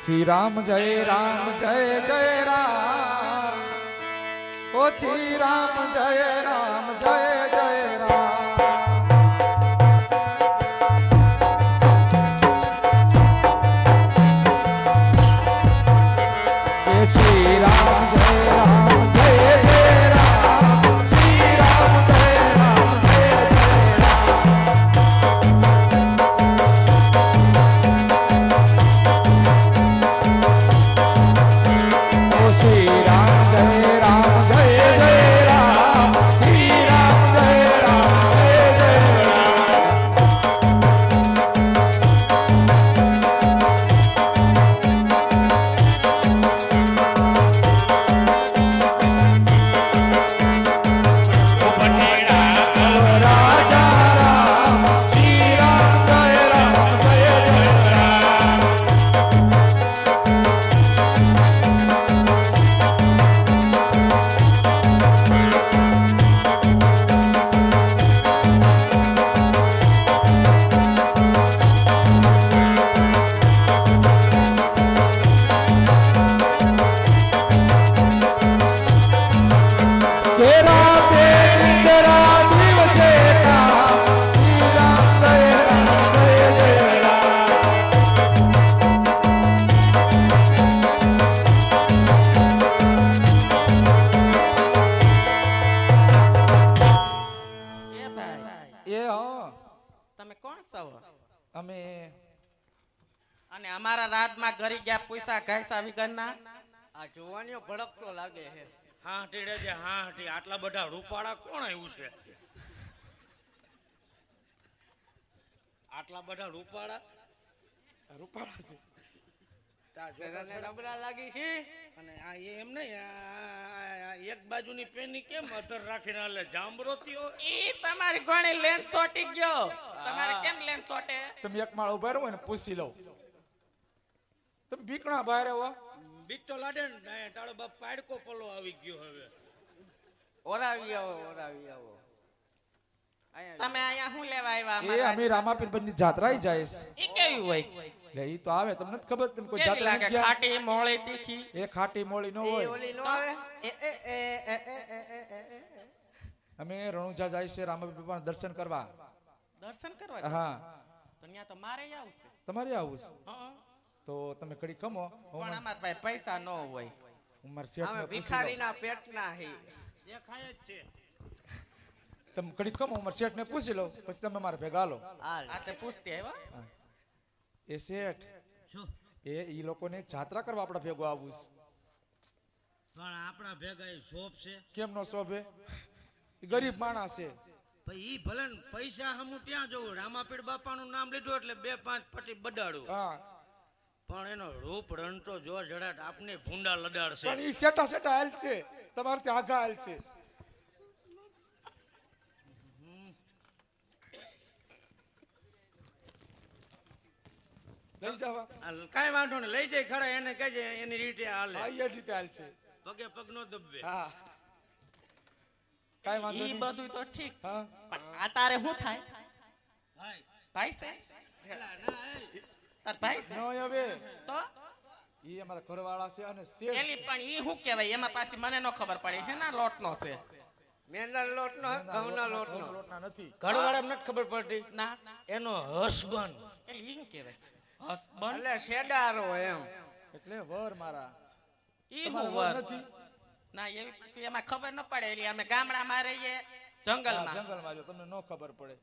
શ્રી રામ જય રામ જય જય રામ. ઓ શ્રી રામ જય રામ જય જય ઘાસા ઘાયસા વિગરના આ જોવાનીઓ ભડકતો લાગે છે. હા ટીડે છે હા ટી આટલા બધા રૂપાળા કોણ આવ્યું છે? આટલા બધા રૂપાળા? રૂપાળા છે. જો લાગી છે? અને આ એમ નહીં એક બાજુની પેની કેમ અધર રાખીને એટલે જાંબરો થયો? ઈ તમારી ઘણી લેન્સ સોટી ગયો. તમારે કેમ લેન્સ સોટે તમે એક માળ ઊભા રહો ને પૂછી લઉં તમે ભીકણા બહાર આવો. બીક તો લાડે ને તારો બાપ પાડકો પલો આવી ગયો હવે. ઓરાવી આવો ઓરાવી આવો. અહીંયા શું લેવા અમે રામાપીરબંધની જાત્રા જાય છે. એ કેવી તો આવે ખબર તમે ખાટી મોળી અમે રણુજા જાય છે રામાપીર દર્શન કરવા. દર્શન કરવા? હા. તો મારે તમારે આવું છે. તમારે આવું છે? હા. તો તમે કડી કમો. પણ અમાર પાસે પૈસા ન હોય. ઉમર શેઠ શેઠને અમે. ભિખારીના પેટના હી. દેખાય જ છે. તમે કડી કમો ઉમર શેઠ ને પૂછી લઉં પછી તમે મારા ભેગા લો આ તે પૂછતી આવ્યા? એ શેઠ શું? એ ઈ લોકોને જાત્રા કરવા આપણા ભેગો આવું છે. પણ આપણા ભેગા એ શોભ છે? કેમ નો શોભે ગરીબ માણસ છે. ઈ ભલે ને પૈસા હમું ત્યાં જવું રામાપીર બાપાનું નામ લીધું એટલે બે પાંચ પટી બડાડું. હા. પણ એનો રૂપ રણતો જો જડાટ આપને ભૂંડા લડાડશે. પણ ઈ સેટા સેટા હાલ છે તમારે ત્યાં આગા હાલ છે લઈ જવા. કાઈ વાંધો નહીં. લઈ જાય ખરા એને કહેજે એની રીતે હાલે. હા એ રીતે હાલ છે પગે પગ નો દબવે. હા. કાઈ વાંધો ઈ નહીં. બધું તો ઠીક. હા. પણ આ તારે શું થાય? ભાઈ. ભાઈ સે ના, એ. તાર ભાઈ? છે નો હવે. તો? ઈ અમારા ઘરવાળા છે અને શેઠ એલી પણ ઈ શું કહેવાય? એમાં પાછી મને નો ખબર પડે. હે ના લોટનો છે? મેંદા લોટ નો ઘઉંના લોટ નો લોટના નથી. ઘરવાળા મને ખબર પડતી. ના. એનો હસબન્ડ. એટલે ઈ કહેવાય? હસબન્ડ? એટલે શેડારો એમ. એટલે વર મારા. ઈ હું વર નથી? ના એવી પાછી એમાં ખબર ન પડે. એટલે અમે ગામડામાં રહીએ હા, જંગલમાં. જંગલમાં જો તમને નો ખબર પડે.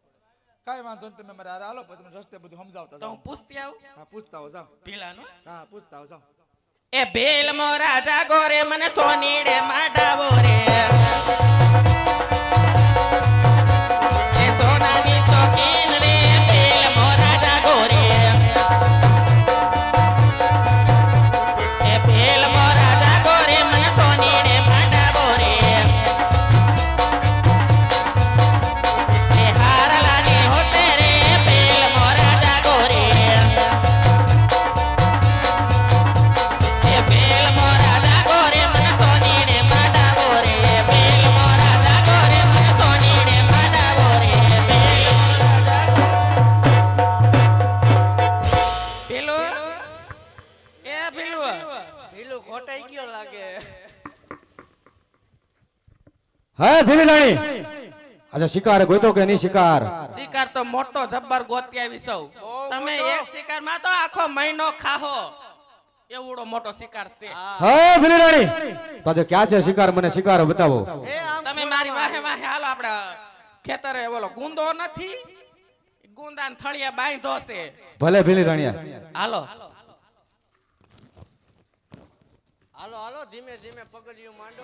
કાઈ વાંધો નહીં તમે મારે હારે હાલો પછી તમે રસ્તે બધું સમજાવતા તો જાઓ. હું પૂછતી આવું? હા પૂછતા હો જાઓ. ઢીલાનું હા પૂછતા હો જાઓ. એ ભેલ મો રાજા ગોરે મને સોનીડે માડાવો રે. શિકાર ગોતો કે નહીં શિકાર? શિકાર તો મોટો જબ્બર ગોતી આવી સૌ તમે એક શિકારમાં તો આખો મહિનો ખાહો. એવડો મોટો શિકાર છે. હે. ભીલડાણી તો આજે ક્યાં છે શિકાર? મને શિકાર બતાવો. તમે મારી વાહે વાહે હાલો આપણે ખેતરે ઓલો ગુંદો નથી. ગુંદા થળિયા બાંધો છે. ભલે ભીલડાણીયા હાલો. હાલો હાલો ધીમે ધીમે પગડિયું માંડો.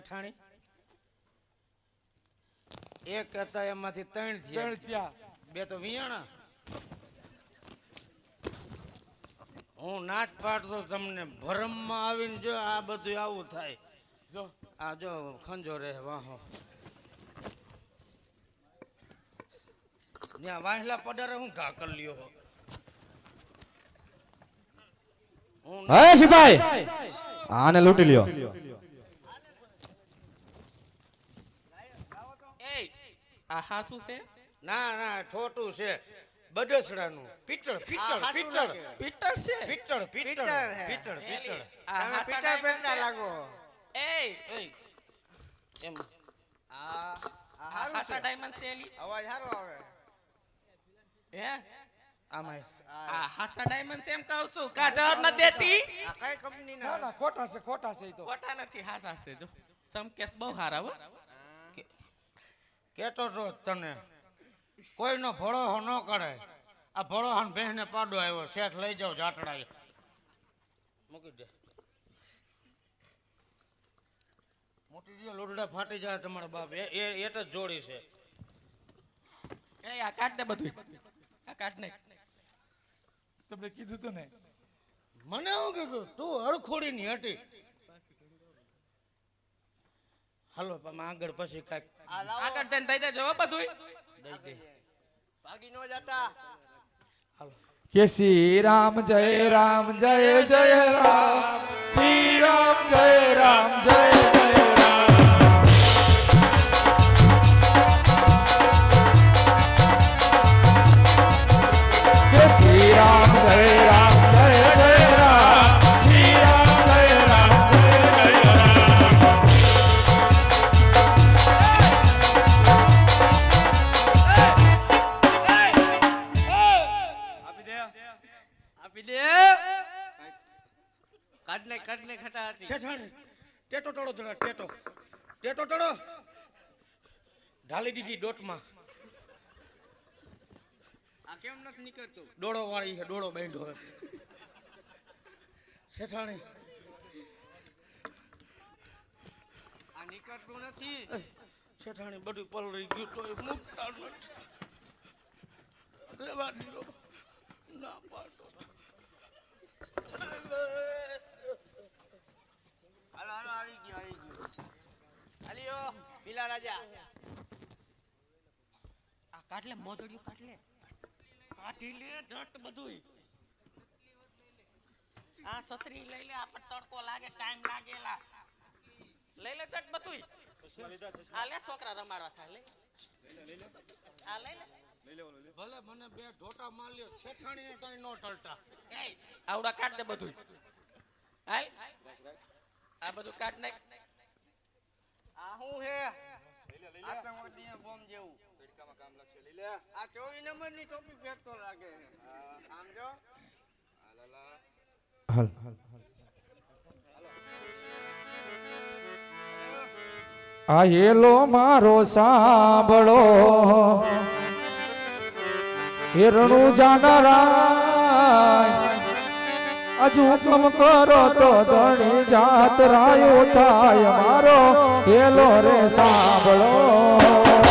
હા શેઠાણી એક હતા એમાંથી ત્રણ થયા. ત્યાં બે તો વિયાણા. હું નાટ પાડતો તમને ભરમમાં આવીને જો આ બધું આવું થાય. જો. આ જો ખંજો રે વાહો ત્યાં વાહલા પડારે હું ઘા કરી લ્યો હું. હે સિપાઈ! આને લૂંટી લ્યો એ આ હાસુ છે? ના ના છોટું છે. બડસડાનું પિત્તળ પિત્તળ પિત્તળ પિત્તળ છે? પિત્તળ પિત્તળ પિત્તળ. પિત્તળ પિત્તળ આ પીટર પહેરતા લાગો. એ એય, એમ. આ હાસા છે. ડાયમંડ છે એલી? અવાજ સારો આવે. હે? આમાં આ હાસા ડાયમંડ છે એમ કહું છું. કા જવાબ ન દેતી? આ કઈ કંપની ના? ના ખોટા છે ખોટા છે તો. ખોટા નથી હાસા છે જો. સમકેસ બહુ હારા હો. કેતો તો તને કોઈનો ભળોહો ન કરે. આ ભળોહાન બેહને પાડો આવ્યો શેઠ લઈ જાઓ જાટડા મૂકી દે. મોટી જે લોરડા ફાટી જાય તમારા બાપ એ એ એ તો જ જોડી છે. એ આ કાટ દે બધું આ કાટ ને તમને કીધું તો ને. મને હું કીધું? તું હળખોડી ની હતી. હાલો પણ આગળ પછી કાંઈક આગળ તને દઈ દેજો બધું દઈ દે. ભાગી નો જતા. કે શ્રી રામ જય રામ જય જય રામ. શ્રી રામ જય રામ જય આપી દે. કાઢ ને કાઢ ને ખટાટી શેઠાણી ટેટો ટળો જરા ટેટો. ટેટો ટળો. ઢાલી દીધી ડોટમાં. આ કેમ નથી નીકળતું? ડોળો વાળી છે ડોળો બાંધ્યો છે. શેઠાણી આ નીકળતું નથી. છેઠાણી શેઠાણી બધું પલળી ગયું તો મુકતા નથી. રેવા દીધો હાલો હાલો આવી ગયો આવી ગયો. હાલ્યો પીલા રાજા. આ કાઢ લે મોદડિયું કાઢી લે જટ બધું આ છત્રી લઈ લે આપણે તડકો લાગે ટાઈમ લાગેલા. લઈ લે જટ બધું આ લે છોકરા રમાડવા થાય લે. આ લઈ લે. ભલે મને બે ઢોટા માલ્યો શેઠાણીએ કઈ નો ટળતા એ આવડા કાઢ દે બધું હાલ. આ બધું કાઢ નાખ. આ હું હે? આતંકવાદી બોમ્બ જેવું. આ ચોવીસ નંબરની ટોપી પહેરતો લાગે. છે આમ જો હાલ. આ હેલો મારો સાંભળો. હિરણું જાનરાય હજુ કમ કરો તો ધણી જાત રાયો થાય મારો હેલો રે સાંભળો.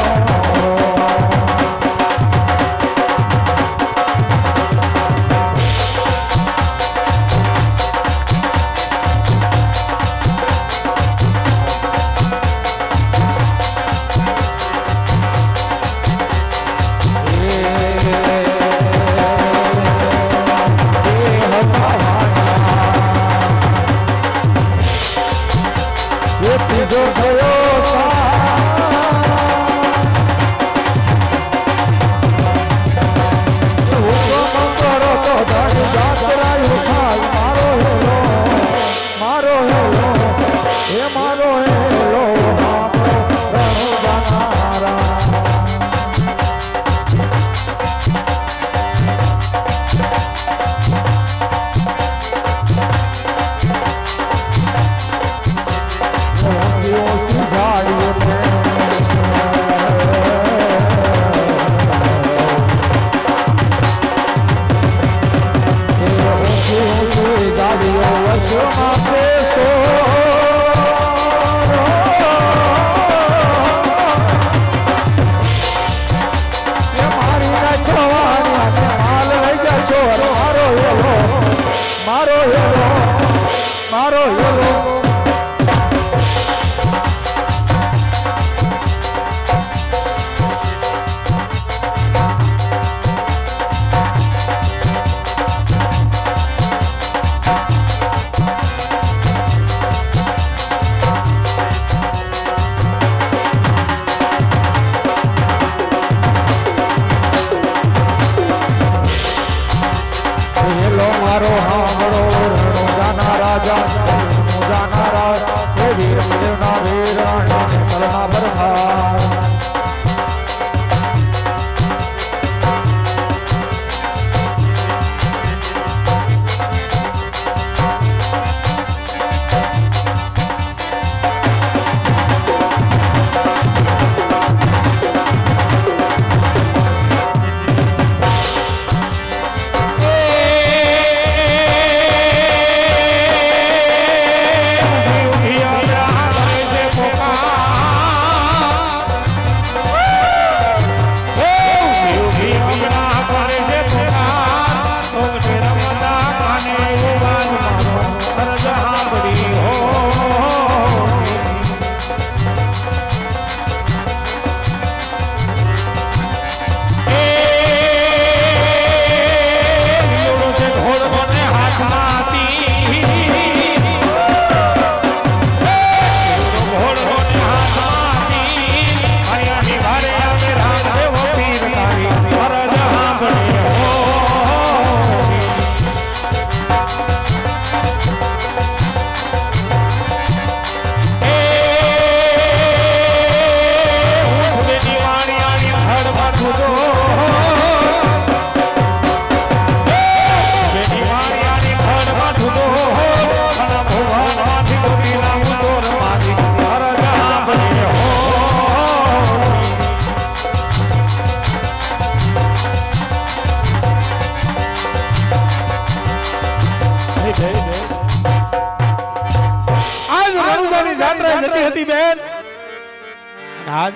આજ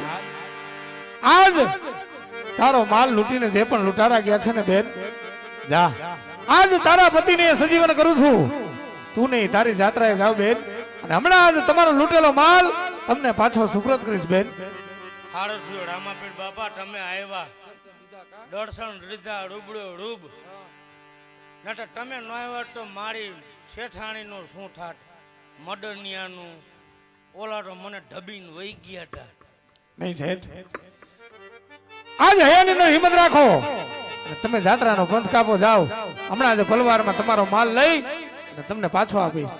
આજ તારો માલ લૂંટીને જે પણ લૂંટારા ગયા છે ને બેન, જા. આજ તારા પતિને સજીવન કરું છું. તું નહીં, તારી જાત્રાએ જાવ બેન. અને હમણાં આજ તમારો લૂંટેલો માલ તમને પાછો સુપ્રત કરીશ બેન. હારો થયો, રામાપીઠ બાપા, તમે આવ્યા. દર્શન રીધા રૂબડો રૂબ. નટર તમે ન આવ્યા તો મારી શેઠાણીનું શું થાટ મડનિયાનું ઓલા તો મને ઢબીને વહી ગયા હતા. નહીં શેઠ આજ હયાની નો હિંમત રાખો. તમે જાત્રાનો પંથ કાપો જાઓ. હમણાં જ પલવારમાં તમારો માલ લઈ અને તમને પાછો આપીશ.